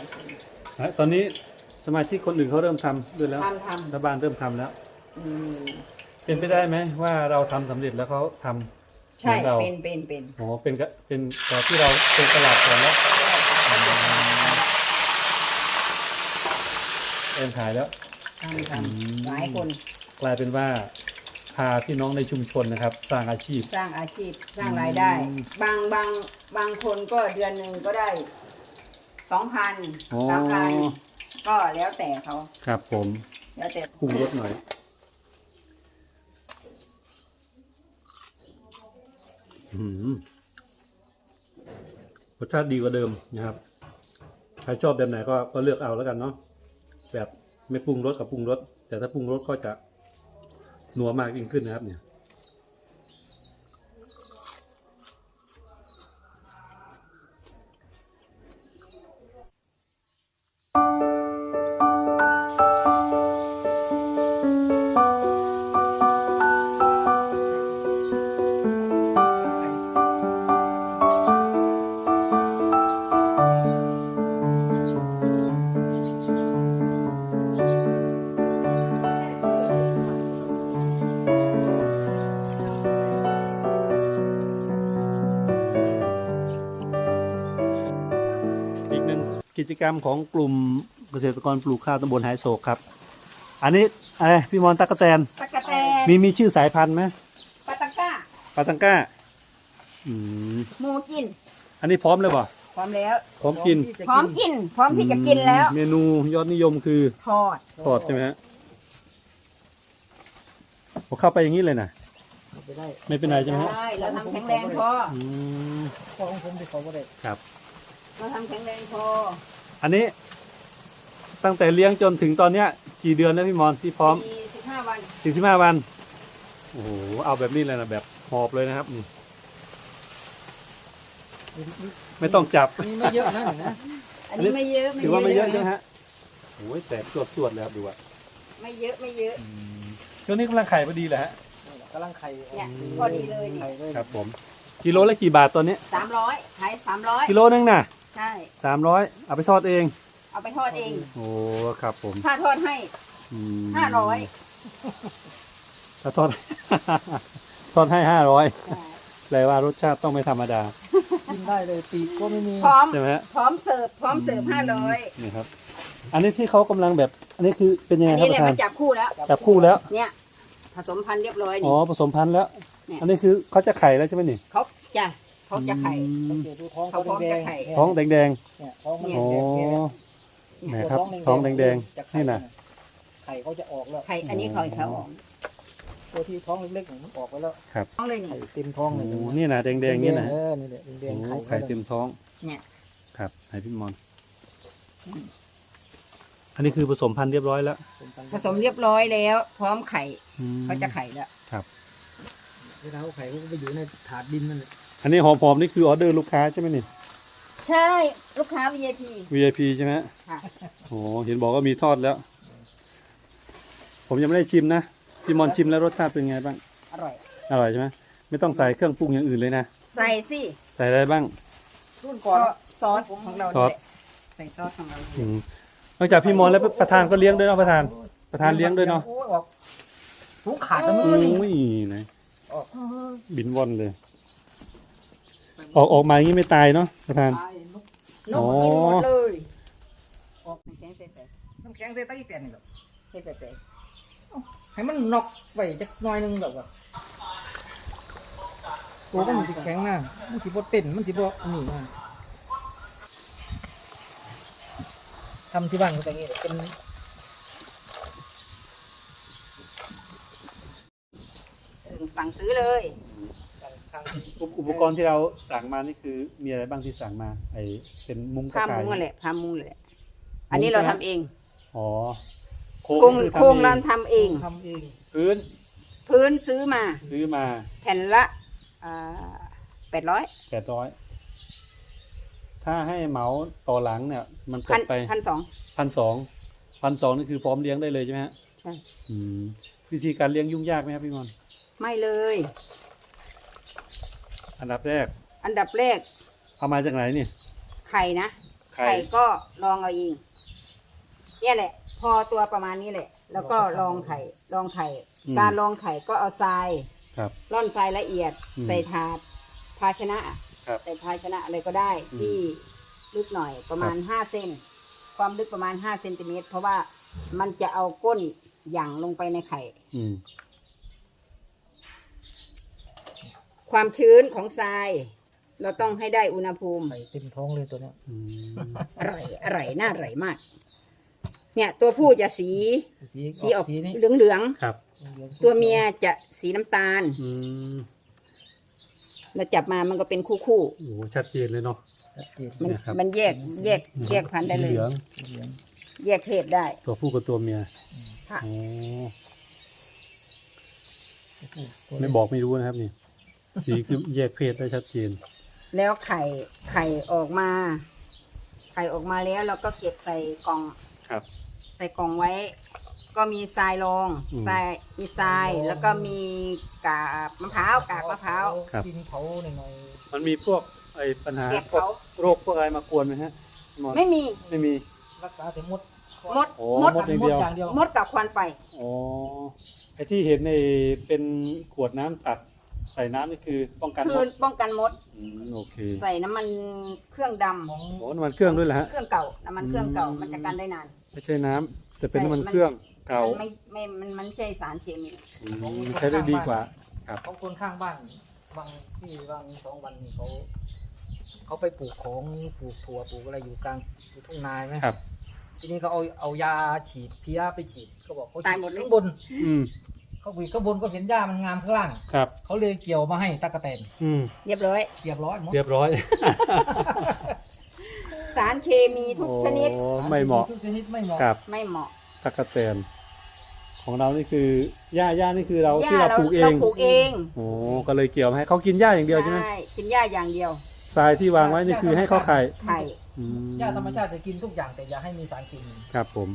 ทำหลายคน อะตอนนี้สมาชิกคนอื่นเขาเริ่มทำด้วยแล้วทำทรัฐบาลเริ่มทำแล้วำอืมเป็นไปได้ไหมว่าเราทำสำเร็จแล้วเขาทำใช่เหมือนเราเป็นเป็นเป็นโอ้เป็นกะเป็นแต่ที่เราเป็นตลาดก่อนแล้วเอ็นขายแล้ว ทำทอืมำหลายคนกลายเป็นว่าพาพี่น้องในชุมชนนะครับ สร้างอาชีพ สร้างอาชีพสร้างรายได้ อืม บางบางบางคนก็เดือนหนึ่งก็ได้ สองพันอ๋อ สามพันก็แล้วแต่เขาครับผมแล้วแต่ปรุงรสหน่อย อืมรสชาติดีกว่าเดิมนะครับ ใครชอบแบบไหนก็ก็เลือกเอาแล้วกันเนาะ แบบไม่ปรุงรสกับปรุงรส แต่ถ้าปรุงรสก็จะนัวมากยิ่งขึ้นนะครับ เนี่ย กิจกรรมของกลุ่มเกษตรกรปลูกข้าวตำบลหายโศกครับ อันนี้อะไรพี่มอนตักกะแตนตะกะแตนมีมีชื่อสายพันธุ์ไหมปาตะก้าปาตังก้าอืมหมูกิน อันนี้พร้อมเลยป่ะพร้อมแล้ว พร้อมกิน พร้อมกิน พร้อมที่จะกินแล้ว เมนูยอดนิยมคือทอดทอดใช่ไหมฮะผมเข้าไปอย่างนี้เลยนะไปได้ไม่เป็นไรใช่ไหมฮะได้เราทำแข็งแรงพออืมของผมที่เขาก็ได้ครับ เราทำแข็งแรงพอ อันนี้ตั้งแต่เลี้ยงจนถึงตอนเนี้ย กี่เดือนแล้วพี่มอนที่พร้อมสี่สิบห้าวันสี่สิบห้าวัน โอ้โห เอาแบบนี้เลยนะแบบหอบเลยนะครับนี่ไม่ต้องจับ นี่ไม่เยอะนะเห็นไหมอันนี้ไม่เยอะถือว่าไม่เยอะใช่ไหมฮะโอ้ยแตกสวดสวดๆเลยครับดูอะไม่เยอะไม่เยอะช่วงนี้กำลังไข่พอดีเลยฮะกำลังไข่เนี่ยพอดีเลยนี่ไข่เลยครับผม กิโลละกี่บาทตอนนี้สามร้อยขายสามร้อยกิโลนึงน่ะ ใช่ สามร้อยเอาไปทอดเอง เอาไปทอดเอง โอ้ครับผมถ้าทอดให้อืมห้าร้อยถ้าทอด ทอดให้ห้าร้อยแปลว่ารสชาติต้องไม่ธรรมดา กินได้เลยปีกก็ไม่มี พร้อม ใช่ไหมฮะ พร้อมเสิร์ฟ พร้อมเสิร์ฟห้าร้อยนี่ครับ อันนี้ที่เขากำลังแบบ อันนี้คือเป็นยังไงอันครับนี้ปแหละระธามันนจับคู่แล้ว จับคู่แล้ว เนี่ย ผสมพันธุ์เรียบร้อยอ๋นี่ อผสมพันธุ์แล้ว เนี่ย อันนี้คือเขาจะไข่แล้วใช่ไหมนี่ เขาจะ เขาจะไข่อืสังมเกตดูท้องเขาเขาพร้อมแดจะงไข่ๆท้องแดงเนี่ยท้องมันๆแดอ๋องๆเนี่ย แหมครับ ท้องแดง จะๆนี่นะไข่เขาจะออกแล้ว ไข่อันนี้เขาเขาออกตัวที่ท้องเล็กๆมันออกไปแล้ว ท้องเลยนี่ ไข่เต็มท้องเลยโอ้นี่นะแดงๆนี่นะเออนี่แหละแดงๆโอ้ไข่ไข่เต็มท้องเนี่ย ครับให้พี่มอน อันนี้คือผสมพันธุ์เรียบร้อยแล้วผสมเรียบร้อยแล้ว พร้อมไข่อืม เขาจะไข่แล้ว เวลาเขาไข่เขาก็ไปอยู่ในถาดดินนั่นแหละ อันนี้หอมๆนี่คือออเดอร์ลูกค้าใช่ไหมนี่ใช่ลูกค้า VIP VIP ใช่ไหมค่ะ โอ้เห็นบอกว่ามีทอดแล้ว ผมยังไม่ได้ชิมนะพี่มอนชิมแล้วรสชาติเป็นไงบ้าง อร่อย อร่อยใช่ไหมไม่ต้องใส่เครื่องปรุงอย่างอื่นเลยนะ ใส่สิใส่อะไรบ้าง รุ่นก็ก่อนซอสของเราซอส เนี่ยใส่ซอสของเราอืมนอกจากพี่มอนแล้วประธานก็เลี้ยงด้วยเนาะประธาน ประธานเลี้ยงด้วยเนาะโอ้ยออกหูขาดกันโอมือนี่้ยนะบินว่อนเลย ออกออกมาอย่างนี้ไม่ตายเนาะประธานตายนกนกกินหมดเลยออกน้ำแข็งใส่ใส่น้ำแข็งใส่ใต้แตนนี่แบบใส่ใส่ใส่ให้มันนอกไปจักหน่อยหนึงแบบว่าตัวก็มันสิแข็งนะมันสิบ่เต้นมันสิบ่อันนี้นะทำที่บ้านก็จะงี้แหละเป็นสั่งซื้อเลยทาง อุปอุปกรณ์ที่เราสั่งมานี่คือมีอะไรบ้างที่สั่งมาไอเป็นมุ้งกระผ้าต่ายมุ้งแหละผ้ามุ้งแหละ อันนี้เราทำเองอ๋อโคโครงคือโครงทำเอเรางทำเอง ทำเองพื้นพื้นซื้อมา ซื้อมาแผ่นละแปดร้อยแปดร้อยถ้าให้เหมาต่อหลังเนี่ย มันตพันกไปพันสองพันสองพันสองนี่คือพร้อมเลี้ยงได้เลยใช่ไหมฮะใช่ อืมวิธีการเลี้ยงยุ่งยากไหมครับพี่มอนไม่เลย อันดับแรก อันดับแรก เอามาจากไหนนี่ ไข่นะไข่ไข่ไข่ก็ลองเอาเองเนี่ยแหละ พอตัวประมาณนี้แหละ แล้วก็ลองไข่ ลองไข่ อืม การลองไข่ก็เอาทรายครับ ร่อนทรายละเอียด อืมใส่ถาด ภาชนะครับ ใส่ภาชนะอะไรก็ได้ อืมที่ลึกหน่อยประมาณห้าเซนความลึกประมาณห้าเซนติเมตรเพราะว่ามันจะเอาก้นหยั่งลงไปในไข่ อืม ความชื้นของทราย เราต้องให้ได้อุณหภูมิไข่เต็มท้องเลยตัวเนี้ยอืมอร่อยอร่อยน่าอร่อยมาก เนี่ย ตัวผู้จะสีสีสีออกสีนี้เหลืองเหลืองครับ ๆตัวเมียจะสีน้ำตาล อืมเราจับมามันก็เป็นคู่คู่โอ้โหชัดเจนเลยเนาะ ชัดเจนๆมันเนี่ยครับ มันแยกแยกแยกพันธุ์ได้เลสีย เหลืองสีเหลืองแยกเพศได้ ตัวผู้กับตัวเมียค่ะ โอ้ตัวไม่บอกไม่รู้นะครับนี่ สีคือแยกเพศได้ชัดเจน แล้วไข่ไข่ออกมา ไข่ออกมาแล้วเราก็เก็บใส่กล่อง ครับ ใส่กล่องไว้ ก็มีทรายรองอืมทรายมีทรายแล้วก็มีกาบมะพร้าวกากมะพร้าวครับดินเผาหน่อยมันมีพวกไอ้ปัญหาเก็บพวกเขาโรคพวกอะไรมากวนไหมฮะหมอไม่มีไม่มี ๆรักษาแต่มดมดโอ้มดมด อย่างเดียวอย่างเดียวมดกับควันไฟ อ๋อไอ้ที่เห็นในเป็นขวดน้ำตัก ใส่น้ำนี่คือป้องกันคืมอดป้องกันมด อืมโอเคใส่น้ำมันเครื่องดำของโอ้น้ำมันเครื่องด้วยเหรอฮะ เครื่องเก่าน้ำมันเครื่องเก่าอืม มันจะกันได้นาน ไม่ใช่น้ำแต่เป็นใช่น้ำมันมันเครื่องเก่ามันไม่ไม่มันมันไม่ใช่สารเคมี อืมใช้ได้ดีกว่า ของคนข้างบ้านบางที่บางสองวันนี่เขาเขาไปปลูกของปลูกถั่วปลูกอะไรอยู่กลางอยู่ทุ่งนาไหมครับ ทีนี้เขาเอาเอายาฉีดเพี้ยไปฉีดเขาบอกเขาฉีตายหมดเลย ข้างบนอืม เขาวีข้างบนก็เห็นหญ้ามันงามข้างล่าง ครับ เขาเลยเกี่ยวมาให้ตะกะแตนอืมเรียบร้อย เรียบร้อยหมดเรียบร้อย สารเคมีทุกชนิด โอ้ไม่เหมาะทุกชนิดไม่เหมาะครับไม่เหมาะตะกะแตนของเรานี่คือหญ้าหญ้านี่คือเราหญ้ที่เราปลูกเองปลูกเองโอ้ก็เลยเกี่ยวมาให้เขากินหญ้าอย่างเดียวใช่ไหมกินหญ้าอย่างเดียว ทรายที่วางไว้นี่คือให้เขาไข่ไข่ อืมหญ้าธรรมชาติจะกินทุกอย่างแต่อย่าให้มีสารเคมีครับผม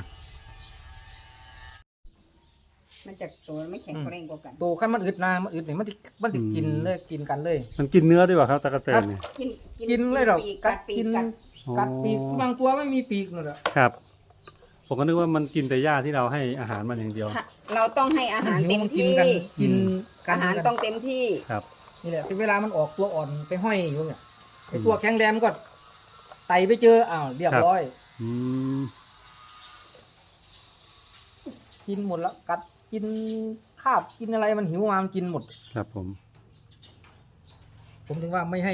มันจะตัวไม่แข็งแรงกว่ากันโตขั้นมันอึดนะมันอึดเนี่ยมันติมันติกินเลยกินกันเลย มันกินเนื้อด้วยป่ะครับตะกะแตนเนี่ย กินกินเลยเหรอปีกกักัดดปีกิกนกัดกัดปีกบางตัวไม่มีปีกเลยอะครับ ผมก็นึกว่ามันกินแต่หญ้าที่เราให้อาหารมันอย่างเดียว ค่ะเราต้องให้อาหารเต็มกินที่กันกินกัอานหารต้องเต็มที่ ครับ นี่แหละที่เวลามันออกตัวอ่อนไปห้อยอยู่เนี่ยไอตัวแข็งแรงมันก็ไต่ไปเจออ้าวเรียบร้อย อืมกินหมดแล้วกัด กินคาบกินอะไรมันหิวมามันกินหมด ครับผม ผมถึงว่าไม่ให้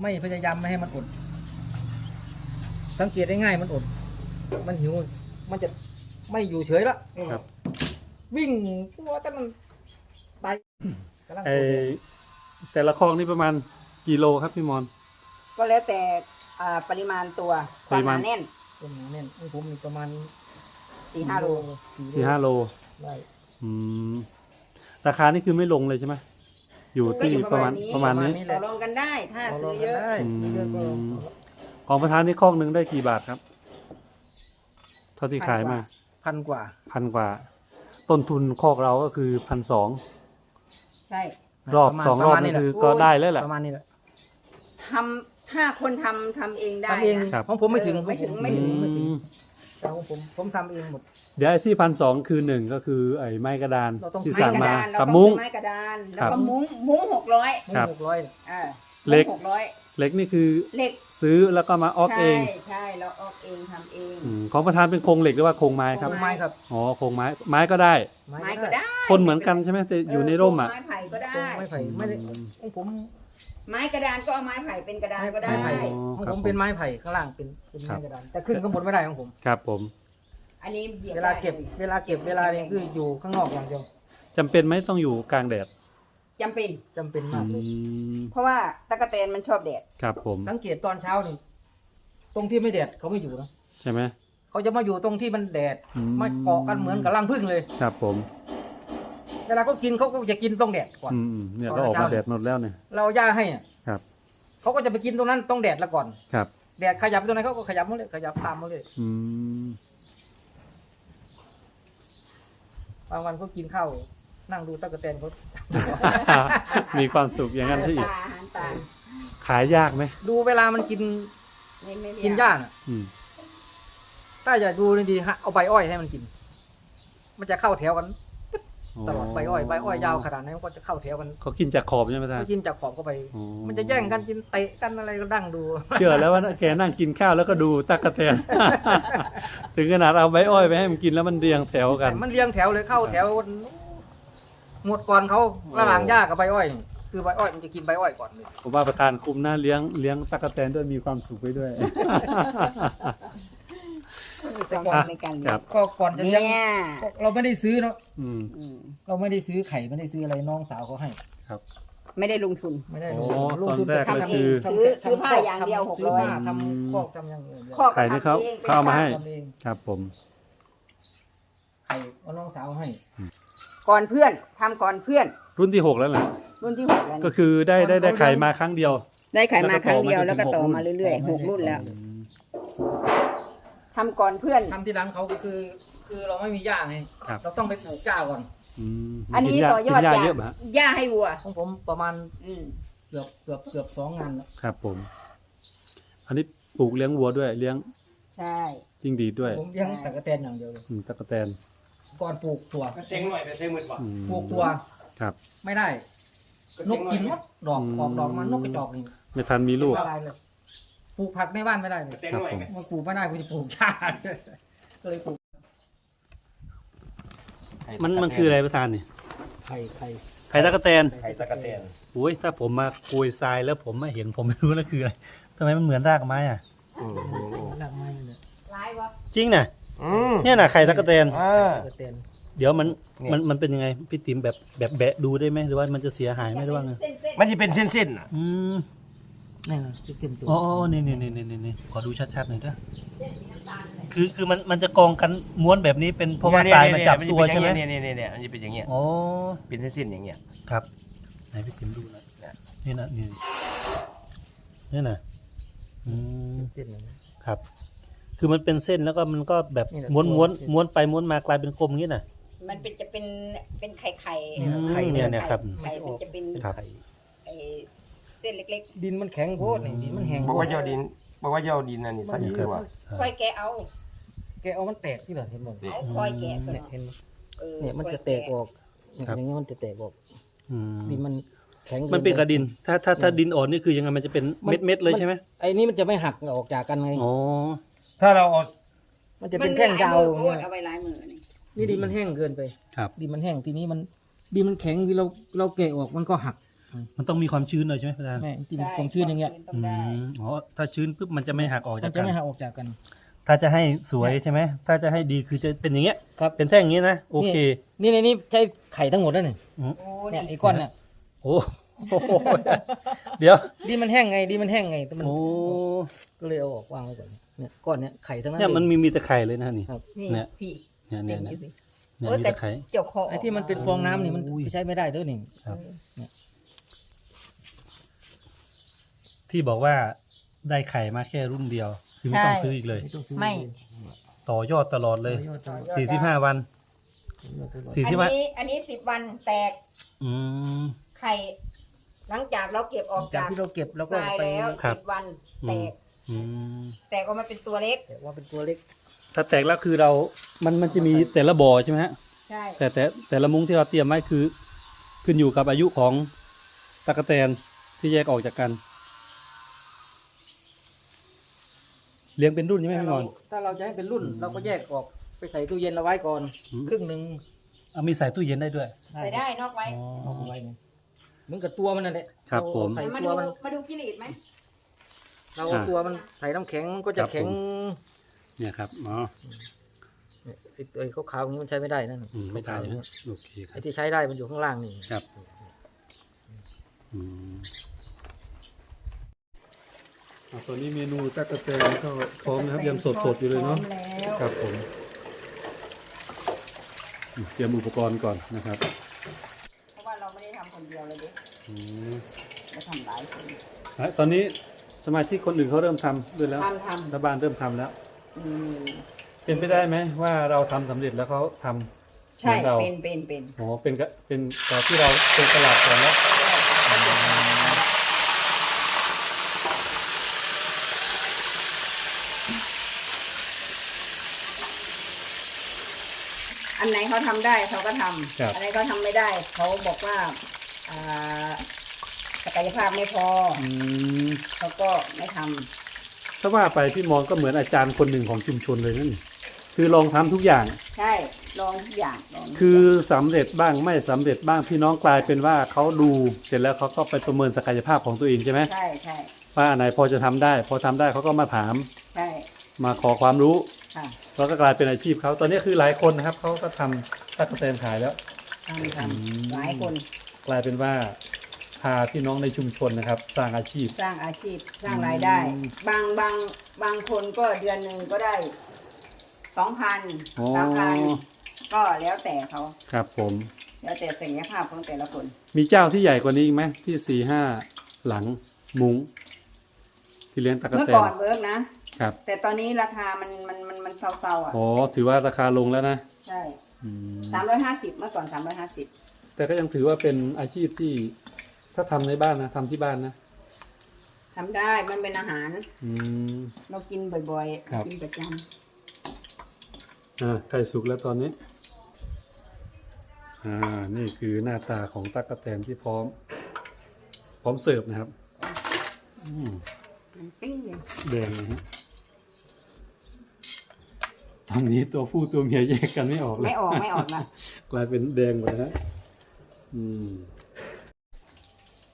ไม่พยายามไม่ให้มันอด สังเกตได้ง่ายมันอด มันหิว มันจะไม่อยู่เฉยละครับ วิ่งตัวแต่มันตายกำลังไอโตเลยแต่ละคลองนี่ประมาณกี่โลครับพี่มอน ก็แล้วแต่อ่าปริมาณตัวคปวามริหมาณนาแน่น เป็นอย่างนี้ผมมีประมาณสี่ห้าโลสี่ห้าโล ได้ อืมราคานี่คือไม่ลงเลยใช่ไหมอยู่ที่ประมาณประมาณนี้ต่อรองกันได้ถ้าซื้อเยอะ ได้ซื้อเยอะก็อืมของประธานนี่คลองหนึ่งได้กี่บาทครับ เท่าที่ขายมาพันกว่าพันกว่า ต้นทุนคอกเราก็คือพันสองใช่รอบประมาณสองรอบประมาณนี้นี่แหละคือก็ได้แล้วแหละ ประมาณนี้แหละทำถ้าคนทำทำเองได้ทำเองนะ ครับ ของผมไม่ถึงเออไม่ถึงไม่ถึง ไม่ถึง อืมแต่ของผมผมทำเองหมด เดี๋ยวไอ้ที่พันสองคือหนึ่งก็คือไอ้ไม้กระดานเราต้อง ที่ไม้สั่งกระมาดานเรากับต้องมุ้ง ซื้อไม้กระดาน แล้วครัก็บ มุ้งมุ้งหกร้อยครับ หกร้อยอ่าเหล็ก หกร้อยเหล็กนี่คือเหล็กซื้อแล้วก็มาออกเองใช่ใช่เราออกเองทำเอง อืมของประธานเป็นโครงเหล็กหรือว่าโครงไม้ครับโครงไม้ครับ อ๋อโครงไม้ไม้ก็ได้ ไม้ก็ได้คนเหมือนกันใช่ไหมแต่อยู่ในร่มอะ ไม้ไผ่ก็ได้โครงไม้ไผ่ไม่ได้ของผมไม้กระดานก็เอาไม้ไผ่เป็นกระดานก็ได้ ไม้ไผ่อ๋อของครับผมเป็นไม้ไผ่ข้างล่างเป็นเป็นครัไม้บกระดานแต่ขึ้นข้างบนไม่ได้ของผม ครับผม อันนี้บี่ยงเวลาได้เก็บเวลาเก็บเวลาเนี่ยคืออยู่ข้างนอกอย่างเดียวจำเป็นไหมต้องอยู่กลางแดดจำเป็น จำเป็นมากเลยอืมเพราะว่าตะกะแตนมันชอบแดด ครับผม สังเกตตอนเช้านี่ตรงที่ไม่แดดเขาไม่อยู่นะใช่ไหม เขาจะมาอยู่ตรงที่มันแดดอืม ไม่เกาะกันเหมือนกับรังผึ้งเลย ครับผมเวลาเขากินเขาก็จะกินตรงแดดก่อน อืมอืมเนี่ยก็ออกมาแดดหมดแล้วเนี่ยเราย่าให้อะครับ เขาก็จะไปกินตรงนั้นต้องแดดละก่อน ครับ แดดขยับตรงไหนเขาก็ขยับมาเลยขยับตามมาเลย อืม บางวันเขากินข้าวนั่งดูตะกะแตนเขามีความสุขอย่างนั้นที่อีกตาอาหารตาขายยากไหมดูเวลามันกินไม่ไม่กินหญ้าน่ะ อืมถ้าจะดูดีๆฮะเอาใบอ้อยให้มันกิน มันจะเข้าแถวกัน ตลอดใบอ้อยใบอ้อยยาวขนาดนั้นมันก็จะเข้าแถวกันเขากินจากขอบใช่ไหมท่านเขากินจากขอบเข้าไปอ๋อมันจะแย่งกันกินเตะกันอะไรก็ดั้งดู เชื่อแล้วว่าแกนั่งกินข้าวแล้วก็ดูตักกะแตนถึงขนาดเอาใบอ้อยไปให้มันกินแล้วมันเรียงแถวกัน มันเรียงแถวเลยเข้าแถวหมดก่อนเขาระหว่างหญ้ากับใบอ้อยนี่คือใบอ้อยมันจะกินใบอ้อยก่อนเลยผมว่าประธานคุมหน้าเลี้ยงเลี้ยงตักกะแตนด้วยมีความสุขไปด้วย แต่ก่อนในการเลี้คยรังบ ก็ก่อนจะเลี้ยงเนี่ยก็เราไม่ได้ซื้อเนาะอืม อืมเราไม่ได้ซื้อไข่ไม่ได้ซื้ออะไรน้องสาวเขาให้ครับไม่ได้ลงทุน ไม่ได้โอ้ลงทุนตอนแรกแต่ก็ทำคือ ทำซื้อทำซื้อผ้าอย่างเดียวทำซื้อ600ผ้าอืมทำคอกทำอย่างอื่นข้อไข่นี่เขาเขาเอามาให้ ทำเองครับผม ไข่เอาน้องสาวให้ ก่อนเพื่อนทำก่อนเพื่อน รุ่นที่หกแล้วแหละรุ่นที่หกแล้วก็นี่คือได้ได้ได้ไข่มาครั้งเดียว ได้ไข่มาครั้งเดียวแล้แล้ววก็ก็ต่ต่ออมามาจนถึงเรื่อยๆหกรุ่นแล้ว ทำก่อนเพื่อน ทำที่ร้านเขาก็คือ คือเราไม่มีหญ้าไงครับ เราต้องไปปลูกหญ้าก่อนอืมอันนี้กิาต่อยอดกินหญ้าจากเยอะไหมฮะหญ้าให้วัว ของผมประมาณอืมเกือบเกือบเกือบสองงานแล้วครับ ผม อันนี้ปลูกเลี้ยงวัวด้วยเลี้ยงใช่ จิ้งดีดด้วยผมเลี้ยงตะกะแตนอย่างเดียวเลยอืมตักกะแตนก่อนปลูกถั่วเจ๊งหน่อยไปเจ๊งมืดว่ะอืมปลูกถั่วครับ ไม่ได้ นกกินหมดดอกอืมออกดอกมานกกระจอกนี่ไม่ทันมีลูก ละลายเลย ปลูกผักในบ้านไม่ได้เลยเจ๊งหน่อยไหมมันปลูกไม่ได้กูจะปลูกหญ้าก็เลยปลูกมันมันคืออะไรประธานนี่ไข่ไข่ไข่ตักกะแตนไข่ตะกะเตนโอ้ยถ้าผมมากุยทรายแล้วผมไม่เห็นผมไม่รู้แล้วคืออะไรทำไมมันเหมือนรากไม้อะรากไม้เนี่ยร้ายวะจริงน่ะอืมเนี่ยน่ะไข่ตักกะแตนอ่าตะกะแตนเดี๋ยวมันเนี่ยมันมันเป็นยังไงพี่ติ๋มแบบแบบแบะดูได้ไหมหรือว่ามันจะเสียหายไหมหรือว่าไงเส้นเส้นมันจะเป็นเส้นๆอะอืม นี่นะที่เต็มตัว อ๋ออ๋อนี่นี่นี่นี่นี่ขอดูชัดๆหน่อยด้วยคือคือมันมันจะกองกันม้วนแบบนี้เป็นเพราะว่าทรายมันจับตัวใช่ไหมเนี่ยเนี่ยเนี่ยเนี่ยมันจะเป็นอย่างเงี้ยอ๋อเป็นเส้นๆอย่างเงี้ยครับไหนพี่ติ๋มดูหนะเนี่ยนี่นะนี่นี่นะอืมเส้นอย่างนี้ครับ คือมันเป็นเส้นแล้วก็มันก็แบบนี่แหละม้วนม้วนเส้นม้วนไปม้วนมากลายเป็นกลมอย่างนี้น่ะ มันเป็นจะเป็นเป็นไข่ไข่อืมไข่เนี่ยเนี่ยครับ ไข่มันจะเป็นครับ ไอ้ เส้นเล็กดินมันแข็งโพดนี่ดินมันแห้งบอกว่าเจ้าดินบอกว่าเจ้าดินอันนี้ใส่ดีกว่าๆค่อยแกะเอาแกเอามันแตกที่เหรอเห็นหมดเอาค่อยแกะเนี่ยเห็นไหมออเนี่ยมันจะแตกออกเนี่ยครับ อย่างนี้มันจะแตกออกอืมดินมันแข็งมันเป็นกระดิน ถ้าถ้าถ้าดินอ่อนนี่คือยังไงมันจะเป็นเม็ดเม็ดๆเลยใช่ไหมไอ้นี่มันจะไม่หักออกจากกันไงอ๋อ ถ้าเราเอามันจะเป็นแท่งยาวมันเนี่ยเอาไว้ลายมือนี่นี่ดินมันแห้งเกินไปครับ ดินมันแห้งทีนี้มันดินมันแข็งที่เราเราแกะออกมันก็หัก มันต้องมีความชื้นหน่อยใช่ไหมอาจารย์แม่ดินความชื้นอย่างเงี้ยต้ออืงได้มอ๋อถ้าชื้นปุ๊บมันจะไม่หักออกมัจากนจะกัน ไม่หักออกจากกัน ถ้าจะให้สวยใช่ไหม ถ้าจะให้ดีคือจะเป็นอย่างเงี้ย ครับ เป็นแท่งอย่างนี้นะ โอเค นี่ในนี้ใช้ไข่ทั้งหมดแล้วนี่โอ้เนี่ยนี่ไอ้ก้อนเนี่ยโอ้โหเดี๋ยว ดินมันแห้งไงดินมันแห้งไงแต่มันโอ้ ก็เลยเอาออกวางไว้ก่อนเนี่ยก้อนเนี่ยไข่ทั้งนั้นเนี่ยมันเลยมีมีแต่ไข่เลยนะนี่ ครับ นี่เนี่ย พี่เนี่ยเนี่ยเนี่ยเต็มเนี่ยโอ้มีแต่แต่ไข่เจ้าของไอ้ที่มันเป็นฟองน้ำนี่มันอุ้ย ใช้ไม่ได้เด้อนี่ครับ ที่บอกว่าได้ไข่มาแค่รุ่นเดียว คือไม่ต้องซื้ออีกเลยไม่ต้องซื้อไม่ ต่อยอดตลอดเลย ต่อยอดต่อยอดสี่สิบห้าวัน ต่อยอดตลอดสี่อันสิบห้านี้อันนี้สิบวันแตกอืม ไข่ หลังจากเราเก็บออกจากจากที่เราเก็บแล้วก็ทรายไปแล้วครับ สิบวันอืแตมกอืมแตกออกมาเป็นตัวเล็ก แต่ว่าเป็นตัวเล็กถ้าแตกแล้วคือเรา มันมันจะมีแต่ละบ่อใช่ไหมฮะ ใช่แต่แต่แต่ละมุ้งที่เราเตรียมไว้คือ ขึ้นอยู่กับอายุของตะกแตนที่แยกออกจากกัน เลี้ยงเป็นรุ่นใช่ไหมถ้าพี่เรานอน ถ้าเราจะให้เป็นรุ่นเราก็แยกออกไปใส่ตู้เย็นเอาไว้ก่อน อืม ครึ่งหนึ่งเอามีใส่ตู้เย็นได้ด้วย ใส่ได้นอกไว้อ๋อเอาไว้เนี่ยเหมือนกับตัวมันนั่นแหละครับผมใส่มาตัดูวมันมาดูกิริดไหมเราเอาตัวมันใส่น้ำแข็งมันก็จะแข็งเนี่ยครับอ๋อเนี่ยไอ้ตัวไอ้ขาวๆอย่างนี้มันใช้ไม่ได้นั่นอืมไม่ได้ขาวๆอย่างนะนี้โอเคครัไอ้บที่ใช้ได้มันอยู่ข้างล่างนี่ครับอืมอะ ตอนนี้เมนูตะกแตนก็พร้อมนะครับยังสดๆอยู่เลยเนาะครับผมเตรียมอุปกรณ์ก่อนนะครับ เพราะว่าเราไม่ได้ทำคนเดียวเลยด็กอืมเราทำหลายคนอะตอนนี้สมาชิกคนอื่นเขาเริ่มทำด้วยแล้วทำทำรัฐบาลเริ่มทำแล้วอืมเป็นไปได้ไหมว่าเราทำสำเร็จแล้วเขาทำใช่เหมือนเราเป็นเป็นเป็นโอ้เป็นกะเป็นแบบที่เราเป็นตลาดก่อนแล้ว อันไหน เขาทำได้เขาก็ทำครับ อันไหนเขาทำไม่ได้ เขาบอกว่าอ่าศักยภาพไม่พอออืมเขาก็ไม่ทำถ้าว่าไปพี่มอนก็เหมือนอาจารย์คนหนึ่งของชุมชนเลยนั่นคือลองทำทุกอย่าง ใช่ลองทุกอย่างลองทุกคืออย่างสำเร็จบ้างไม่สำเร็จบ้างพี่น้องกลายเป็นว่าเขาดูเสร็จแล้วเขาก็ไปประเมินศักยภาพของตัวเองใช่ไหมใช่ใช่ว่าอันไหนพอจะทำได้ พอทำได้เขาก็มาถาม ใช่มาขอความรู้ ค่ะแล้วก็กลายเป็นอาชีพเขาตอนนี้คือหลายคนนะครับเขาก็ทำตั๊กแตนขายแล้ว ทำทอืมำหลายคนกลายเป็นว่าพาพี่น้องในชุมชนนะครับ สร้างอาชีพ สร้างอาชีพสร้างรายได้ อืมบางบางบางคนก็เดือนหนึ่งก็ได้สองพันอ๋อ สามพันก็แล้วแต่เขาครับผม แล้วแต่ศักยภาพของแต่ละคน มีเจ้าที่ใหญ่กว่านี้อีกไหมที่สี่ห้าหลังมุ้งที่เลี้ยงตะกเมื่อแตก่อนนเวิร์กนะ ครับแต่ตอนนี้ราคามันมันมันมันเซาๆอะ อ๋อถือว่าราคาลงแล้วนะใช่อืมสามร้อยห้าสิบเมื่อก่อนสามร้อยห้าสิบแต่ก็ยังถือว่าเป็นอาชีพที่ ถ้าทำในบ้านนะทำที่บ้านนะทำได้มันเป็นอาหาร อืม เรากินบ่อยครับ ๆ กินประจอ่าไก่สุกแล้วตอนนี้ อ่า นี่คือหน้าตาของตั๊กแตนที่พร้อม พร้อมเสิร์ฟนะครับ อืมำปิ้งเลยแดงนะฮะ ตอนนี้ตัวผู้ตัวเมียแยกกันไม่ออกเลยไม่ออกไม่ออกละกลายเป็นแดงหมดแล้วนะอืม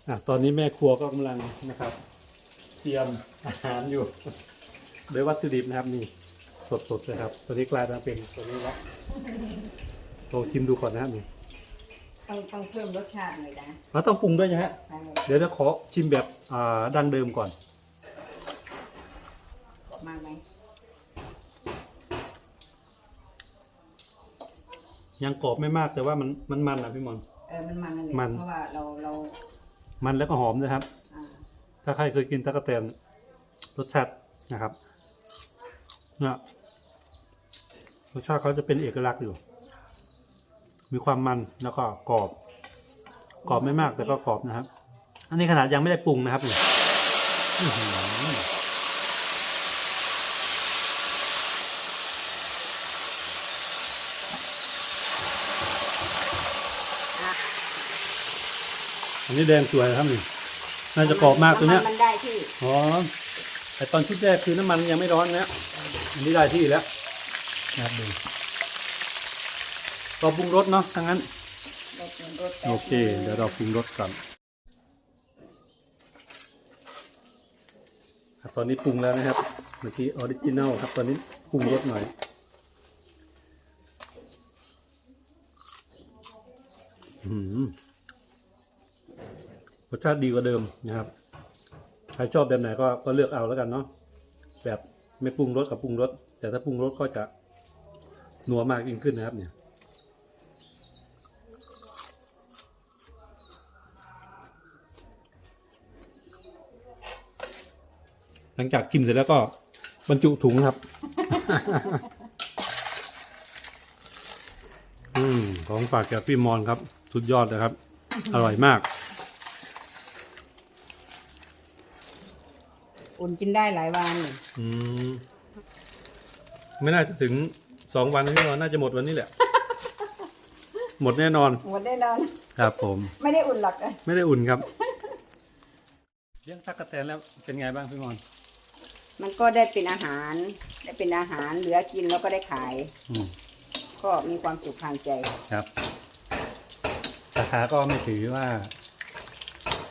อะตอนนี้แม่ครัวก็กำลังนะครับ เตรียมอาหารอยู่ โดยวัตถุดิบนะครับนี่สดๆเลยครับ ตอนนี้กลายมาเป็นตัวนี้แล้วลองชิมดูก่อนนะครับนี่ต้องต้องเพิ่มรสชาติหน่อยนะเราต้องปรุงด้วยนะฮะ ใช่เดี๋ยวจะขอชิมแบบอ่าดั้งเดิมก่อน มากไหม ยังกรอบไม่มากแต่ว่ามันมันมันนะพี่มอนเออมันมันนั่นแหละมัน เพราะว่าเราเรามันแล้วก็หอมนะครับ อ่าถ้าใครเคยกินตะกะแตนรสชาตินะครับเนี่ยรสชาติเขาจะเป็นเอกลักษณ์อยู่ มีความมันแล้วก็กรอบ กรอบไม่มากแต่ก็กรอบนะครับ อันนี้ขนาดยังไม่ได้ปรุงนะครับเนี่ยอื้อหือ นนี้แดงสวยนะครับนี่น่าจะกรอบมากตัวเนี้ยมันได้ที่อ๋อไอตอนชุดแรกคือน้ำมันยังไม่ร้อนนะอันนี้ได้ที่แล้วนะครับดูก็ปรุงรสเนาะทั้างนั้นรสรสแป๊บโอเค เดี๋ยวเราปรุงรสก่อนอะตอนนี้ปรุงแล้วนะครับเมื่อกี้ออริจินัลครับ ตอนนี้ปรุงรสหน่อยอืมร สชาติดีกว่าเดิมนะครับ ใครชอบแบบไหนก็ก็เลือกเอาแล้วกันเนาะ แบบไม่ปรุงรสกับปรุงรส แต่ถ้าปรุงรสก็จะนัวมากยิ่งขึ้นนะครับเนี่ย หลังจากกินเสร็จแล้วก็บรรจุถุงครับ อืมของฝากจากพี่มอนครับ สุดยอดเลยครับ อร่อยมาก อุ่นกินได้หลายวันอืมไม่น่าจะถึงสองวันนะพี่มอนน่าจะหมดวันนี้แหละ หมดแน่นอน หมดแน่นอน ครับผม ไม่ได้อุ่นหรอกเอ้ยไม่ได้อุ่นครับ เลี้ยงตั๊กแตนแล้วเป็นไงบ้างพี่มอน มันก็ได้เป็นอาหาร ได้เป็นอาหารเหลือกินแล้วก็ได้ขาย อืมก็มีความสุขทางใจ ครับราคาก็ไม่ถือว่า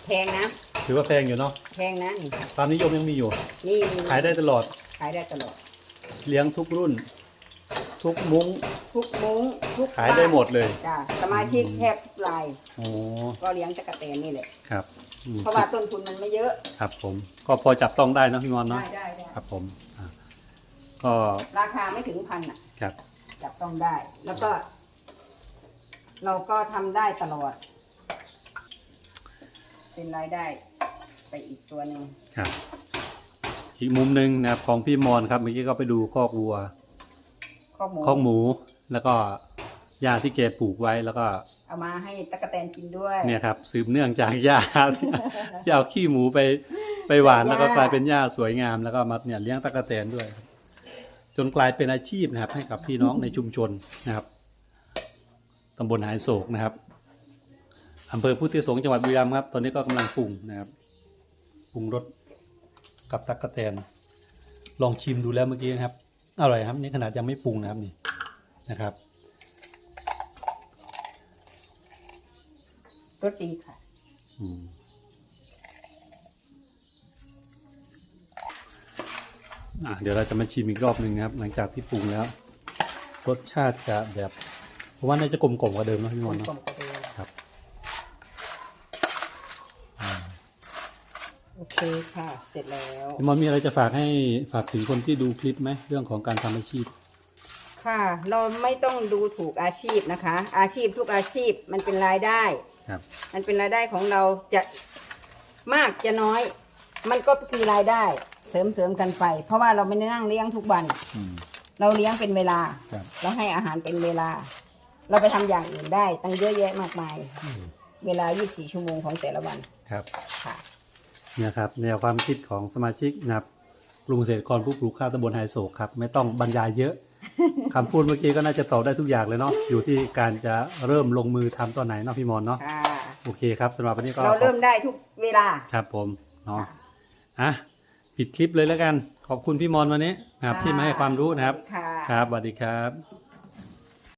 แพงนะ ถือว่าแพงอยู่เนาะแพงนะนี่ความนิยมยังมีอยู่ นี่ขายได้ตลอด ขายได้ตลอด เลี้ยงทุกรุ่น ทุกมุ้ง ทุกมุ้งทุกขายได้หมดเลยจ้าสมาชิกแทบทุกรายโอ้ก็เลี้ยงตะกะแตนนี่แหละครับอืมเพราะว่าต้นทุนมันไม่เยอะ ครับ ผม ก็พอจับต้องได้เนอะพี่มอนได้เนาะได้ได้ครับผมอะก็ราคาไม่ถึงพันอะครับจับต้องได้ แล้วก็ เราก็ทำได้ตลอด เป็นรายได้ ไปอีกตัวหนึ่งครับ อีกมุมหนึ่งนะครับของพี่มอนครับเมื่อกี้ก็ไปดูคอกวัวข้อหมูคอกหมู แล้วก็หญ้าที่แกปลูกไว้แล้วก็ เอามาให้ตะกะแตนกินด้วย เนี่ยครับ สืบเนื่องจากหญ้า ที่เอาขี้หมูไปไปหวานใส่หญ้าแล้วก็กลายเป็นหญ้าสวยงาม แล้วก็มาเนี่ยเลี้ยงตะกแตนด้วยครับจนกลายเป็นอาชีพนะครับ ให้กับพี่น้องในชุมชนนะครับตำบลหายโศกนะครับอำเภอพุทธิสงฆ์จังหวัดบุรีรัมย์ครับ ตอนนี้ก็กำลังปรุงนะครับ ปรุงรสกับตักกะแตน ลองชิมดูแล้วเมื่อกี้นะครับอร่อยครับนี่ขนาดยังไม่ปรุงนะครับนี่นะครับรสดีค่ะอืมอะเดี๋ยวเราจะมาชิมอีกรอบหนึ่งนะครับ หลังจากที่ปรุงแล้ว รสชาติจะแบบ เพราะว่าน่าจะกลมกล่อมกว่าเดิมเนอะพี่มกลอนมเนาะกลมกระเดียว ครับ โอเคค่ะ เสร็จแล้วพี่มอนมีอะไรจะฝากให้ฝากถึงคนที่ดูคลิปไหมเรื่องของการทำอาชีพ ค่ะ เราไม่ต้องดูถูกอาชีพนะคะ อาชีพทุกอาชีพมันเป็นรายได้ ครับ มันเป็นรายได้ของเราจะมากจะน้อย มันก็คือรายได้เสริมเสริมกันไป เพราะว่าเราไม่ได้นั่งเลี้ยงทุกวัน อืม เราเลี้ยงเป็นเวลา ครับ เราให้อาหารเป็นเวลา เราไปทำอย่างอื่นได้ตั้งเยอะแยะมากมาย เวลา 24 ชั่วโมงของแต่ละวันครับ ค่ะเนี่ยครับแนวความคิดของสมาชิกนะครับปรุงเสร็จก่อนผู้ปลูกข้าวตำบลไฮโศกครับ ไม่ต้องบรรยายเยอะ คำพูดเมื่อกี้ก็น่าจะตอบได้ทุกอย่างเลยเนาะอยู่ที่การจะเริ่มลงมือทำตอนไหนเนาะพี่มอนเนาะค่ะโอเคครับสำหรับวันนี้ก็ เราเริ่มได้ทุกเวลา ครับผมเนาะอะปิดคลิปเลยแล้วกัน ขอบคุณพี่มอนวันนี้นะครับค่ะที่มาให้ความรู้นะครับ ค่ะ ครับสวัสดีครับ